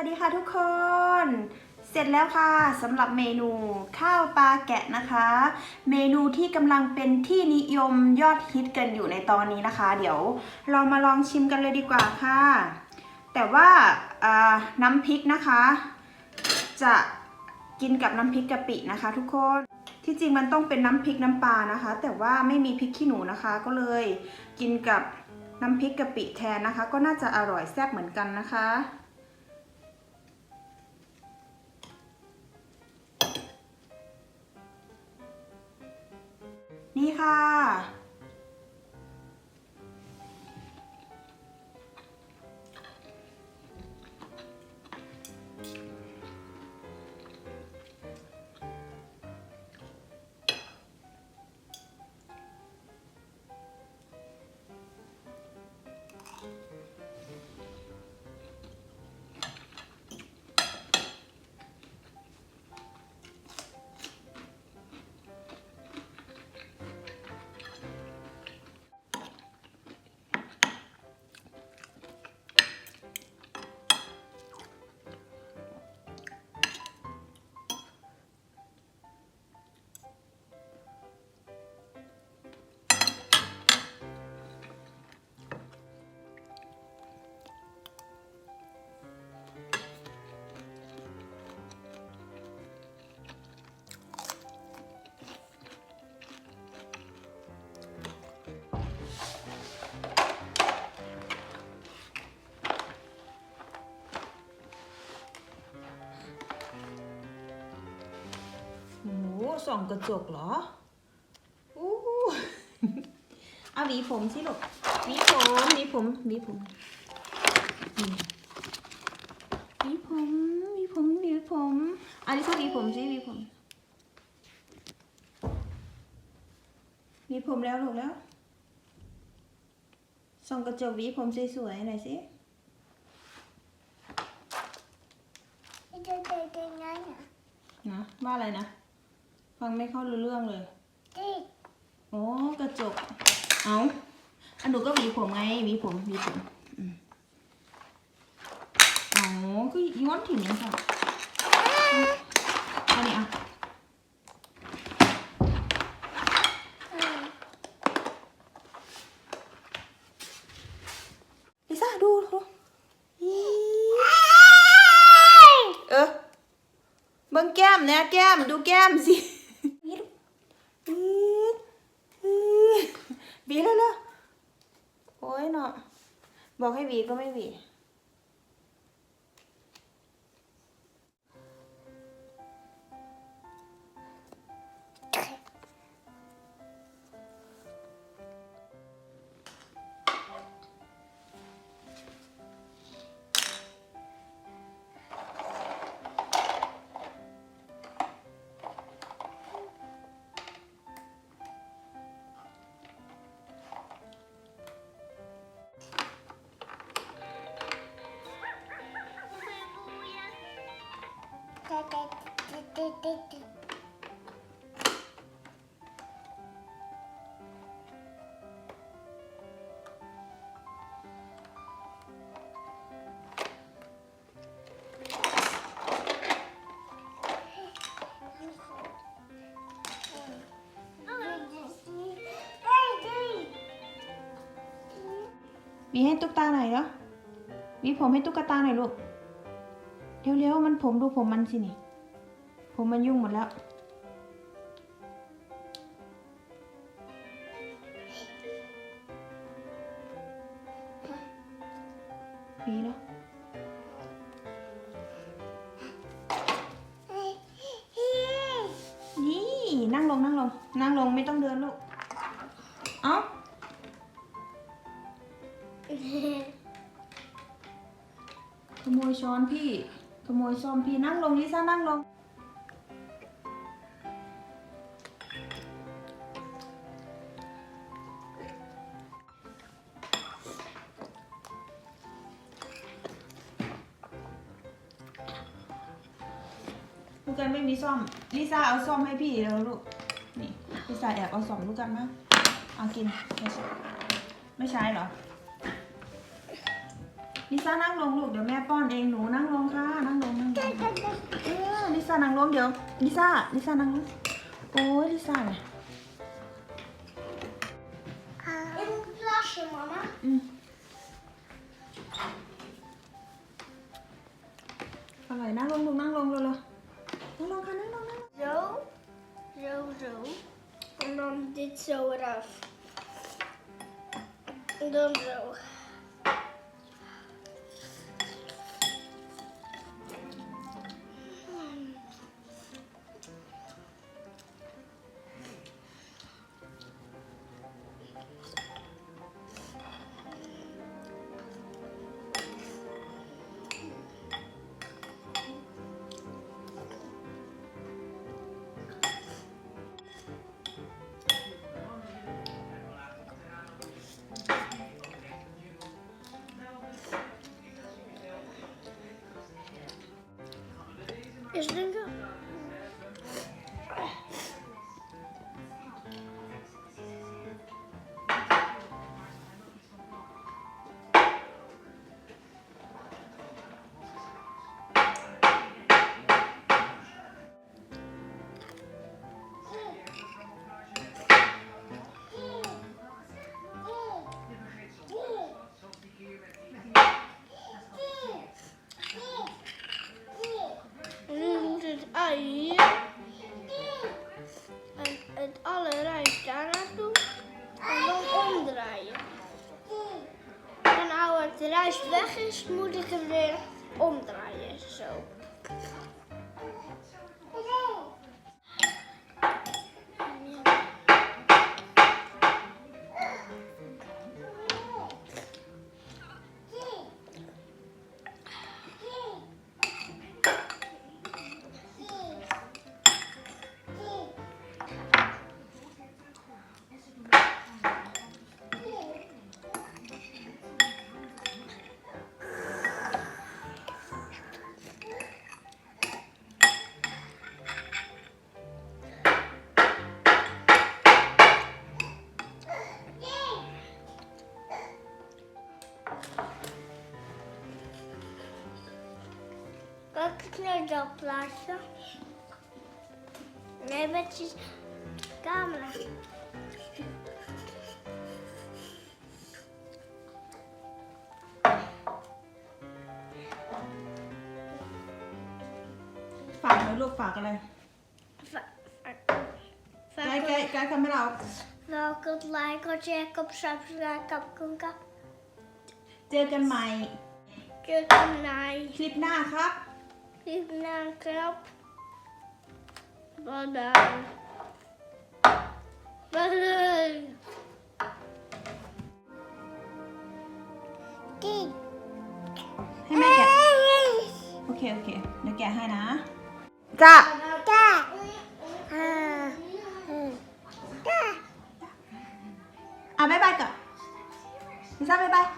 วัสดีค่ะทุกคน เสร็จแล้วค่ะสำหรับเมนูข้าวปลาแกะนะคะ เมนูที่กำลังเป็นที่นิยมยอดฮิตกันอยู่ในตอนนี้นะคะ เดี๋ยวเรามาลองชิมกันเลยดีกว่าค่ะ แต่ว่าอ่าน้ำพริกนะคะ จะกินกับน้ำพริกกะปินะคะทุกคนที่จริงมันต้องเป็นน้ำพริกน้ำปลานะคะ แต่ว่าไม่มีพริกขี้หนูนะคะ ก็เลยกินกับน้ำพริกกะปิแทนนะคะ ก็น่าจะอร่อยแซ่บเหมือนกันนะคะ ค่ะ ส่องกระจกเหรออู้หูเอาหวีผมสิลูกหวีผมหวีผมหวีผมนี่หวีผมหวีผมหวีผมอันนี้ก็หวีผมสิหวีผมหวีผมแล้วลูกแล้วส่องกระจกหวีผมสวยๆหน่อยสิจะเดินยังไงอะนะว่าอะไรนะ ฟังไม่เข้ารู้เรื่องเลยที่โอ้กระจก เอาอันหนูก็หวีผมไงหวีผมหวีผมอืมอ๋อก็ย้อนถิ่นนี่ค่ะเอานี่อะ อืม ลิซ่าดูดูอีเออเบิ่งแก้มเนี่ยแก้มดูแก้มสินี่ลูกอืดอืดหวีแล้วเหรอโอ้ยเนาะบอกให้ห วีก็ไม่หวี วีให้ตุ๊กตาหน่อยเหรอหวีผมให้ตุ๊กตาหน่อยลูก เร็วๆมันผมดูผมมันสินี่ ผมมันยุ่งหมดแล้วหวีแล้วเฮ้ยเฮ้ยนี่นั่งลงนั่งลง นั่งลงไม่ต้องเดินลูก เอ้า ขโมยช้อนพี่ ขโมยซ่อมพี่นั่งลงลิซ่านั่งลง กกันไม่มีซ่อม ลิซ่าเอาซ่อมให้พี่แล้วลูก นี่ลิซ่าแอบเอาซ่อมลูกกันมาเอากิน ไม่ใช่ไม่ใช่เหรอ ลิซ่านั่งลงลูกเดี๋ยวแม่ป้อนเองหนูนั่งลงค่ะ นั่งลงนั่งลงเออลิซ่านั่งลงเดี๋ยวลิซ่าลิซ่านั่งลง โอ้ยลิซ่าเนี่ย Een glasje, mama. อืมอร่อยนั่งลงลูกนั่งลงเร็วๆนั่งลง ค่ะนั่งลงนั่งลง Zo. Zo, zo. En dan dit zo eraf. En dan zo. Het rijst weg is, moet ik hem weer omdraaien. Zo. Welke kneuzelplaatje? Nee, met je camera. ฝากเลยลูกฝากอะไร Va- va- ไกด์ไกด์ไกด์ทำให้เรา Welke like, wat check op subscribe op Kunka. เจอกันใหม่ Klik naar คลิปหน้าครับ klik naar een knop. Bye bye. Bye bye. Kijk. ให้แม่แกะโอเคโอเคเดี๋ยวแกะให้นะจ้า Kijk. Ah. อะบ๊ายบายก่อนลิซ่าบ๊ายบายบ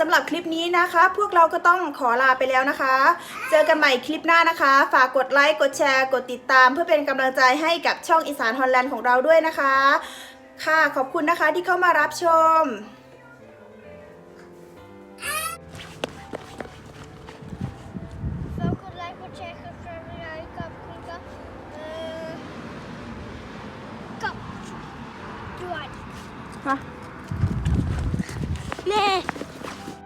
สำหรับคลิปนี้นะคะ พวกเราก็ต้องขอลาไปแล้วนะคะ เจอกันใหม่คลิปหน้านะคะ ฝากกดไลค์กดแชร์ กดติดตาม เพื่อเป็นกำลังใจให้กับช่องอีสานฮอลแลนด์ของเราด้วยนะคะ ค่ะขอบคุณนะคะที่เข้ามารับชม